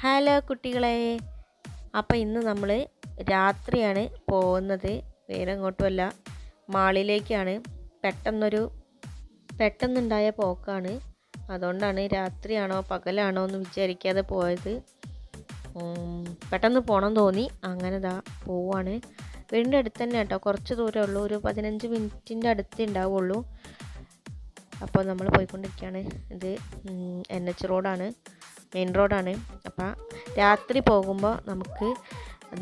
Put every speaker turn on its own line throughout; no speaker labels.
Hello കുട്ടികളെ. അപ്പോൾ ഇന്ന് നമ്മൾ രാത്രിയാണ് പോകുന്നത്. വേറെ എങ്ങോട്ടുമല്ല മാളിലേക്കാണ്. പെട്ടെന്നൊരു പെട്ടെന്നുണ്ടായ പോക്കാണ്. അതുകൊണ്ടാണ് രാത്രിയാണോ പകലാണോ എന്ന് വിചാരിക്കാതെ പോയത്. പെട്ടെന്ന് പോകണം തോന്നി. അങ്ങനെ ദാ പോവാണ്. വീടിന്റെ അടുത്ത് തന്നെ കേട്ടോ. കുറച്ച് ദൂരമേ ഉള്ളൂ. ഒരു പതിനഞ്ച് മിനിറ്റിന്റെ അടുത്ത് ഉണ്ടാവുള്ളൂ. അപ്പോൾ നമ്മൾ പോയിക്കൊണ്ടിരിക്കുകയാണ് ഇത് എൻ എച്ച് റോഡാണ് മെയിൻ റോഡാണ്. അപ്പോൾ രാത്രി പോകുമ്പോൾ നമുക്ക്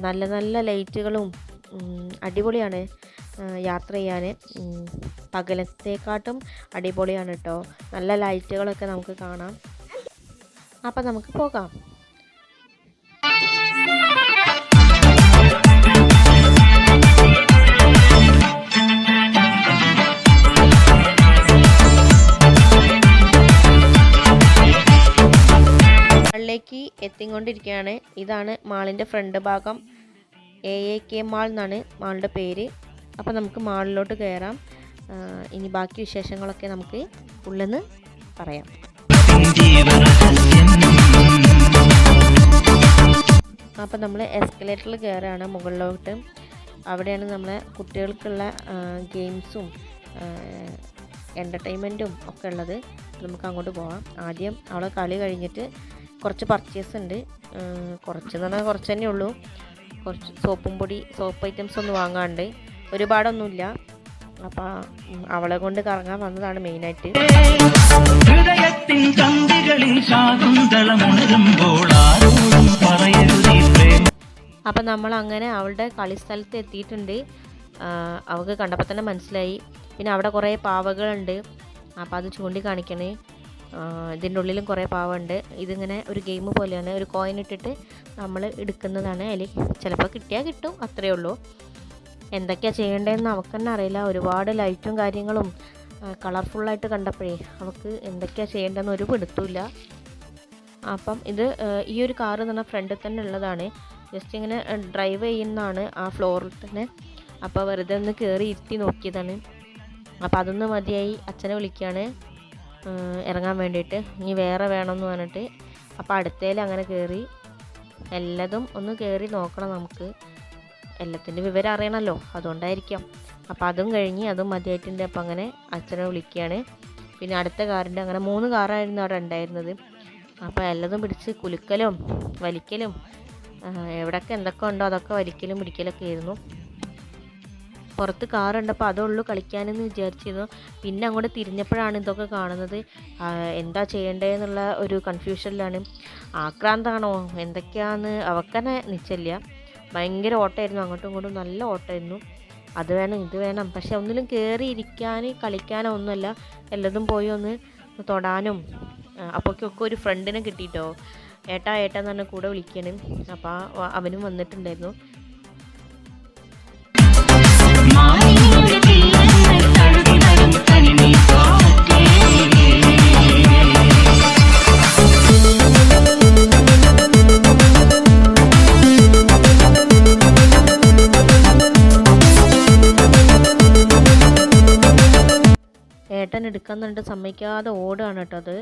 നല്ല നല്ല ലൈറ്റുകളും അടിപൊളിയാണ് യാത്ര ചെയ്യാൻ പകലത്തേക്കാട്ടും അടിപൊളിയാണ് കേട്ടോ നല്ല ലൈറ്റുകളൊക്കെ നമുക്ക് കാണാം. അപ്പം നമുക്ക് പോകാം. എത്തിക്കൊണ്ടിരിക്കുകയാണ്. ഇതാണ് മാളിന്റെ ഫ്രണ്ട് ഭാഗം. എ എ കെ മാൾ എന്നാണ് മാളിന്റെ പേര്. അപ്പോൾ നമുക്ക് മാളിലോട്ട് കയറാം ഇനി ബാക്കി വിശേഷങ്ങളൊക്കെ നമുക്ക് ഉള്ളെന്ന് പറയാം. അപ്പോൾ നമ്മൾ എസ്കലേറ്ററിൽ കയറുകയാണ് മുകളിലോട്ട്. അവിടെയാണ് നമ്മളെ കുട്ടികൾക്കുള്ള ഗെയിംസും എന്റർടൈൻമെന്റും ഒക്കെ ഉള്ളത്. നമുക്ക് അങ്ങോട്ട് പോവാം. ആദ്യം അവളെ കളി കഴിഞ്ഞിട്ട് കുറച്ച് പർച്ചേസ് ഉണ്ട്. കുറച്ച് എന്ന് പറഞ്ഞാൽ കുറച്ച് തന്നെ ഉള്ളൂ. കുറച്ച് സോപ്പും പൊടി സോപ്പ് ഐറ്റംസ് ഒന്നും വാങ്ങാണ്ട്. ഒരുപാടൊന്നുമില്ല. അപ്പോൾ അവളെ കൊണ്ട് കറങ്ങാൻ വന്നതാണ് മെയിനായിട്ട്
ഹൃദയത്തിൻ കന്തികളിൽ ശാകുന്തളമുണരുമ്പോൾ ആരോടും പറയരുതീ പ്രേമ.
അപ്പം നമ്മൾ അങ്ങനെ അവളുടെ കളിസ്ഥലത്ത് എത്തിയിട്ടുണ്ട്. അവൾക്ക് കണ്ടപ്പോൾ തന്നെ മനസ്സിലായി. പിന്നെ അവിടെ കുറേ പാവകളുണ്ട്. അപ്പോൾ അത് ചൂണ്ടിക്കാണിക്കണേ. ഇതിന്റെ ഉള്ളിലും കുറേ പാവമുണ്ട്. ഇതിങ്ങനെ ഒരു ഗെയിം പോലെയാണ്. ഒരു കോയിൻ ഇട്ടിട്ട് നമ്മൾ എടുക്കുന്നതാണ്. അതിൽ ചിലപ്പോൾ കിട്ടിയാൽ കിട്ടും. അത്രയേ ഉള്ളൂ. എന്തൊക്കെയാണ് ചെയ്യേണ്ടതെന്ന് അവൾക്ക് തന്നെ അറിയില്ല. ഒരുപാട് ലൈറ്റും കാര്യങ്ങളും കളർഫുള്ളായിട്ട് കണ്ടപ്പോഴേ നമുക്ക് എന്തൊക്കെയാണ് ചെയ്യേണ്ടതെന്ന് ഒരു പിടുത്തമില്ല അപ്പം ഇത് ഈ ഒരു കാറ് എന്ന് പറഞ്ഞാൽ ഫ്രണ്ടിൽ തന്നെ ഉള്ളതാണ്. ജസ്റ്റ് ഇങ്ങനെ ഡ്രൈവ് ചെയ്യുന്നതാണ് ആ ഫ്ലോറിൽ തന്നെ. അപ്പോൾ വെറുതെ ഒന്ന് കയറി ഇരുത്തി നോക്കിയതാണ്. അപ്പോൾ അതൊന്ന് മതിയായി. അച്ഛനെ വിളിക്കുകയാണ്. ഇറങ്ങാൻ വേണ്ടിയിട്ട്. ഇനി വേറെ വേണമെന്ന് പറഞ്ഞിട്ട്. അപ്പോൾ അടുത്തേൽ അങ്ങനെ കയറി എല്ലതും ഒന്ന് കയറി നോക്കണം നമുക്ക്. എല്ലാത്തിന്റെ വിവരം അറിയണമല്ലോ അതുകൊണ്ടായിരിക്കാം. അപ്പോൾ അതും കഴിഞ്ഞ് അതും മതിയായിട്ടുണ്ട്. അപ്പോൾ അങ്ങനെ അച്ഛനെ വിളിക്കുകയാണ് പിന്നെ അടുത്ത കാറിന്റെ അങ്ങനെ മൂന്ന് കാറായിരുന്നു അവിടെ ഉണ്ടായിരുന്നത്. അപ്പോൾ എല്ലാതും പിടിച്ച് കുലുക്കലും വലിക്കലും എവിടെയൊക്കെ എന്തൊക്കെ ഉണ്ടോ അതൊക്കെ വലിക്കലും പിടിക്കലൊക്കെ ആയിരുന്നു. പുറത്ത് കാറുണ്ടപ്പോൾ അതുള്ളൂ കളിക്കാനെന്ന് വിചാരിച്ചിരുന്നു. പിന്നെ അങ്ങോട്ട് തിരിഞ്ഞപ്പോഴാണ് ഇതൊക്കെ കാണുന്നത്. എന്താ ചെയ്യേണ്ടതെന്നുള്ള ഒരു കൺഫ്യൂഷനിലാണ് ആക്രാന്താണോ? എന്തൊക്കെയാന്ന് അവക്കന്നെ നിശ്ചയില്ല. ഭയങ്കര ഓട്ടമായിരുന്നു. അങ്ങോട്ടും ഇങ്ങോട്ടും നല്ല ഓട്ടമായിരുന്നു. അത് വേണം ഇത് വേണം. പക്ഷെ ഒന്നിലും കയറി ഇരിക്കാൻ കളിക്കാനോ ഒന്നുമല്ല. എല്ലാതും പോയി ഒന്ന് തൊടാനും. അപ്പോഴൊക്കെ ഒരു ഫ്രണ്ടിനെ കിട്ടിയിട്ടോ ഏട്ടാ ഏട്ടാ എന്ന് പറഞ്ഞാൽ കൂടെ വിളിക്കണേ അപ്പോൾ അവനും വന്നിട്ടുണ്ടായിരുന്നു. ഏട്ടൻ പറഞ്ഞിട്ട് സമ്മതിക്കാതെ ഓടുകയാണ് കേട്ടോ അത്.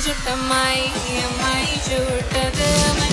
जुट माई माई जुट